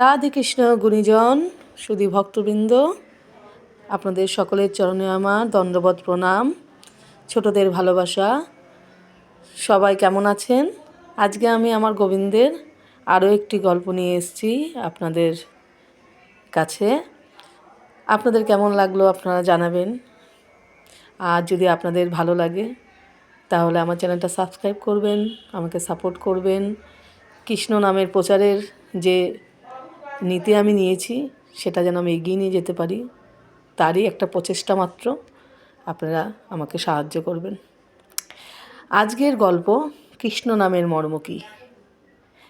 রাধে কৃষ্ণ গুণীজন, সুধী ভক্তবৃন্দ, আপনাদের সকলের চরণে আমার দণ্ডবত প্রণাম, ছোটদের ভালোবাসা। সবাই কেমন আছেন? আজকে আমি আমার গোবিন্দের আরও একটি গল্প নিয়ে এসেছি আপনাদের কাছে। আপনাদের কেমন লাগল আপনারা জানাবেন। আর যদি আপনাদের ভালো লাগে, তাহলে আমার চ্যানেলটা সাবস্ক্রাইব করবেন, আমাকে সাপোর্ট করবেন। কৃষ্ণ নামের প্রচারের যে নীতি আমি নিয়েছি, সেটা যেন আমি এগিয়ে নিয়ে যেতে পারি, তারই একটা প্রচেষ্টা মাত্র। আপনারা আমাকে সাহায্য করবেন। আজকের গল্প কৃষ্ণ নামের মর্ম কী?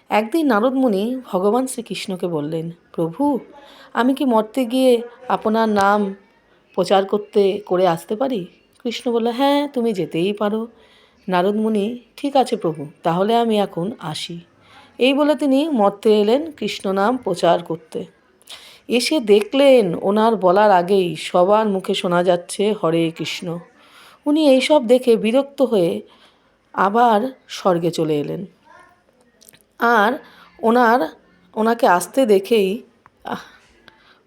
একদিন নারদমুনি ভগবান শ্রীকৃষ্ণকে বললেন, প্রভু, আমি কি মরতে গিয়ে আপনার নাম প্রচার করতে, করে আসতে পারি? কৃষ্ণ বলল হ্যাঁ তুমি যেতেই পারো। নারদমুনি ঠিক আছে প্রভু, তাহলে আমি এখন আসি। এই বলে তিনি মর্তে এলেন কৃষ্ণ নাম প্রচার করতে। এসে দেখলেন ওনার বলার আগেই সবার মুখে শোনা যাচ্ছে হরে কৃষ্ণ। উনি এইসব দেখে বিরক্ত হয়ে আবার স্বর্গে চলে এলেন। আর ওনার, ওনাকে আসতে দেখেই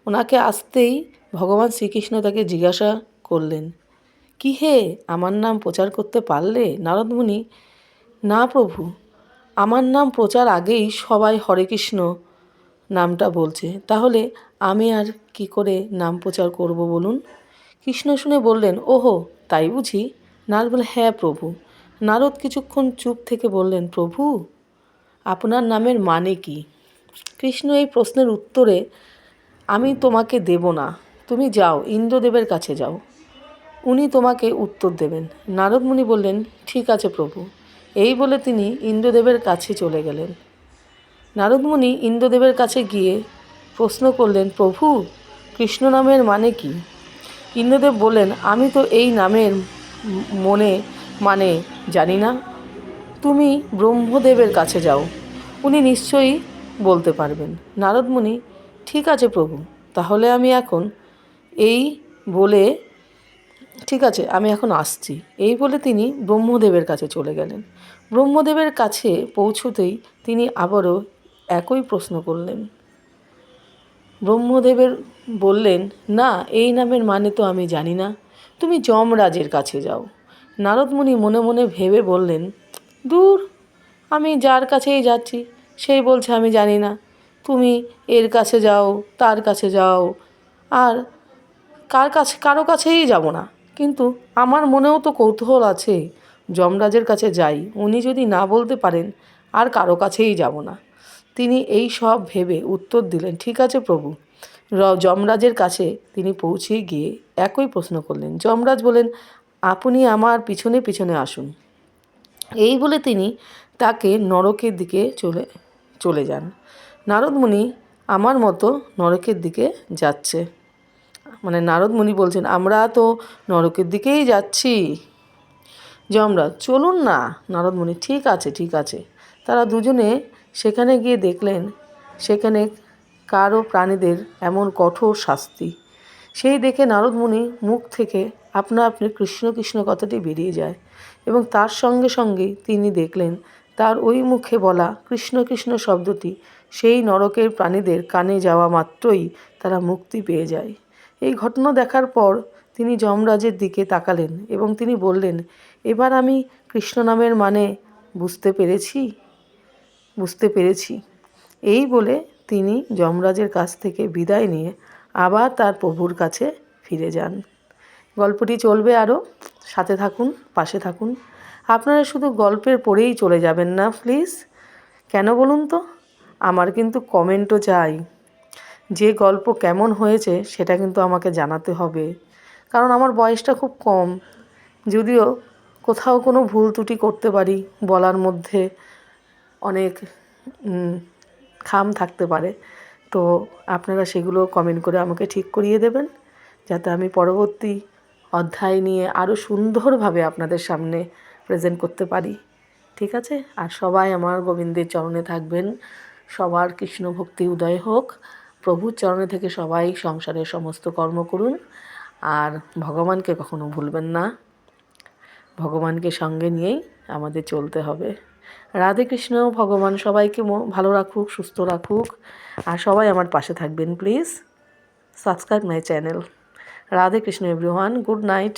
ওনাকে আসতেই ভগবান শ্রীকৃষ্ণ তাকে জিজ্ঞাসা করলেন, কি হে, আমার নাম প্রচার করতে পারলে? নারদমুনি, না প্রভু। আমার নাম প্রচার আগেই সবাই হরে কৃষ্ণ নামটা বলছে। তাহলে আমি আর কি করে নাম প্রচার করব বলুন? কৃষ্ণ শুনে বললেন, ওহো, তাই বুঝি? নারদ বলে হ্যাঁ প্রভু। নারদ কিছুক্ষণ চুপ থেকে বললেন, প্রভু, আপনার নামের মানে কি? কৃষ্ণ এই প্রশ্নের উত্তরে, আমি তোমাকে দেব না, তুমি যাও, ইন্দ্রদেবের কাছে যাও। উনি তোমাকে উত্তর দেবেন। নারদমুনি বললেন, ঠিক আছে প্রভু। এই বলে তিনি ইন্দ্রদেবের কাছে চলে গেলেন। নারদমুনি ইন্দ্রদেবের কাছে গিয়ে প্রশ্ন করলেন, প্রভু, কৃষ্ণ নামের মানে কি? ইন্দ্রদেব বললেন, আমি তো এই নামের মনে মানে জানি না। তুমি ব্রহ্মদেবের কাছে যাও, উনি নিশ্চয়ই বলতে পারবেন। নারদমুনি ঠিক আছে প্রভু, তাহলে আমি এখন এই বলে ঠিক আছে, আমি এখন আসছি। এই বলে তিনি ব্রহ্মদেবের কাছে চলে গেলেন। ব্রহ্মদেবের কাছে পৌঁছতেই তিনি আবারও একই প্রশ্ন করলেন। ব্রহ্মদেবের বললেন, না, এই নামের মানে তো আমি জানি না। তুমি যমরাজের কাছে যাও। নারদমুনি মনে মনে ভেবে বললেন, দূর, আমি যার কাছেই যাচ্ছি সেই বলছে আমি জানি না। তুমি এর কাছে যাও, তার কাছে যাও, আর কার কাছে, কারও কাছেই যাব না। কিন্তু আমার মনেও তো কৌতূহল আছে। যমরাজের কাছে যাই, উনি যদি না বলতে পারেন, আর কারও কাছেই যাব না। তিনি এই সব ভেবে উত্তর দিলেন, ঠিক আছে প্রভু। র যমরাজের কাছে তিনি পৌঁছে গিয়ে একই প্রশ্ন করলেন, যমরাজ বলেন, আপনি আমার পিছনে পিছনে আসুন। এই বলে তিনি তাকে নরকের দিকে চলে চলে যান। নারদমুনি আমার মতো নরকের দিকে যাচ্ছে। মানে নারদমুনি বলছেন, আমরা তো নরকের দিকেই যাচ্ছি। যমরাজ, চলুন না। নারদমুনি ঠিক আছে ঠিক আছে। তারা দুজনে সেখানে গিয়ে দেখলেন, সেখানে কারও প্রাণীদের এমন কঠোর শাস্তি। সেই দেখে নারদমুনি মুখ থেকে আপনা আপনি কৃষ্ণ কৃষ্ণ কথাটি বেরিয়ে যায় এবং তার সঙ্গে সঙ্গেই তিনি দেখলেন, তার ওই মুখে বলা কৃষ্ণ কৃষ্ণ শব্দটি সেই নরকের প্রাণীদের কানে যাওয়া মাত্রই তারা মুক্তি পেয়ে যায়। এই ঘটনা দেখার পর তিনি যমরাজের দিকে তাকালেন এবং তিনি বললেন, এবার আমি কৃষ্ণ নামের মানে বুঝতে পেরেছি? বুঝতে পেরেছি। এই বলে তিনি যমরাজের কাছ থেকে বিদায় নিয়ে আবার তার প্রভুর কাছে ফিরে যান। গল্পটি চলবে আরও। সাথে থাকুন, পাশে থাকুন। আপনারা শুধু গল্পের পড়েই চলে যাবেন না, প্লিজ। কেন বলুন তো? আমার কিন্তু কমেন্টও চাই। যে গল্প কেমন হয়েছে সেটা কিন্তু আমাকে জানাতে হবে। কারণ আমার বয়সটা খুব কম। যদিও কোথাও কোনো ভুল ত্রুটি করতে পারি বলার মধ্যে অনেক খাম থাকতে পারে। তো আপনারা সেগুলো কমেন্ট করে আমাকে ঠিক করিয়ে দেবেন, যাতে আমি পরবর্তী অধ্যায় নিয়ে আরও সুন্দরভাবে আপনাদের সামনে প্রেজেন্ট করতে পারি। ঠিক আছে? আর সবাই আমার গোবিন্দের চরণে থাকবেন। সবার কৃষ্ণ ভক্তি উদয় হোক। প্রভুর চরণে থেকে সবাই সংসারের সমস্ত কর্ম করুন। আর ভগবানকে কখনো ভুলবেন না। ভগবানকে সঙ্গে নিয়েই আমাদের চলতে হবে। রাধে কৃষ্ণ, ভগবান সবাইকে ভালো রাখুক, সুস্থ রাখুক। আর সবাই আমার পাশে থাকবেন please subscribe my channel Radhe Krishna everyone good night